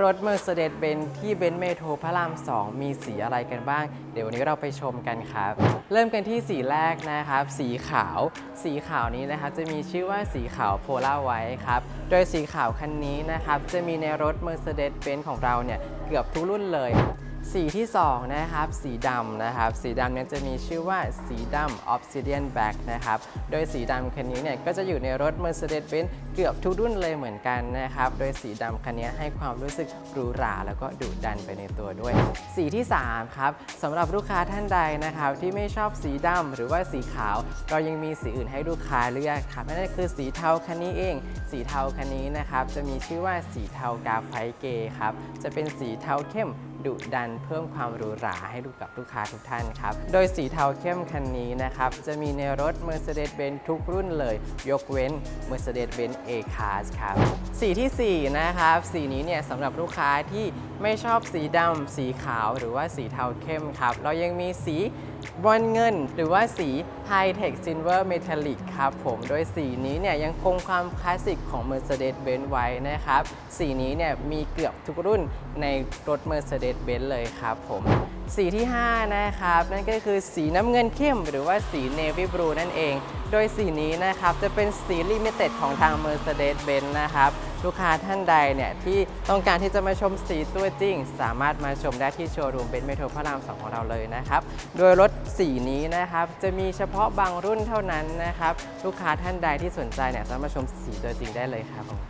รถ Mercedes-Benz ที่เบนซ์เมโทรพระราม 2 มีสีอะไรกันบ้าง เดี๋ยววันนี้เราไปชมกันครับ เริ่มกันที่สีแรกนะครับ สีขาว สีขาวนี้นะครับจะมีชื่อว่าสีขาวโพล่าไว้ครับ โดยสีขาวคันนี้นะครับจะมีในรถ Mercedes-Benz ของเราเนี่ยเกือบทุกรุ่นเลย สีที่ 2 นะครับ สีดำนะครับ สีดำเนี่ยจะมีชื่อว่าสีดำ Obsidian Black นะครับ โดยสีดำคันนี้เนี่ยก็จะอยู่ในรถ Mercedes-Benz เกือบทุกรุ่นเลยเหมือนกันนะครับ โดยสีดำคันนี้ให้ความรู้สึกหรูหราแล้วก็ดุดันไปในตัวด้วย สีที่ 3 ครับสำหรับลูกค้าท่านใดนะครับ ที่ไม่ชอบสีดำหรือว่าสีขาว เรายังมีสีอื่นให้ลูกค้าเลือกครับนั่นคือสีเทาคันนี้เอง สีเทาคันนี้นะครับจะมีชื่อว่าสีเทากาไฟเกย์ครับจะเป็นสีเทาเข้ม ดุดันเพิ่มความหรูหราให้ดูกับลูกค้าทุกท่านครับ โดยสีเทาเข้มคันนี้นะครับ จะมีในรถ Mercedes-Benz ทุกรุ่นเลย ยกเว้น Mercedes-Benz A-Class ครับ สีทีสี่ 4 นะครับ สีนี้เนี่ยสำหรับลูกค้าที่ไม่ชอบสีดำสีขาวหรือว่าสีเทาเข้มครับ เรายังมีสีบรอนเงิน หรือว่าสี High Tech Silver Metallic ครับผม โดยสีนี้เนี่ยยังคงความคลาสสิกของ Mercedes-Benz ไว้นะครับ สีนี้เนี่ยมีเกือบทุกรุ่นในรถ Mercedes-Benz เลยครับผมสีที่ 5 นะครับ นั่นก็คือสีน้ำเงินเข้ม หรือว่าสี Navy Blue นั่นเอง โดยสีนี้นะครับจะเป็นสีลิมิเต็ดของทาง Mercedes-Benz นะครับ ลูกค้าท่านใดเนี่ยที่ต้องการที่จะมาชมสีตัวจริง สามารถมาชมได้ที่โชว์รูมเบนซ์เมโทรพระราม 2 ของเราเลยนะครับ โดยรถสีนี้นะครับจะมีเฉพาะบางรุ่นเท่านั้นนะครับ ลูกค้าท่านใดที่สนใจเนี่ยสามารถมาชมสีตัวจริงได้เลยครับผม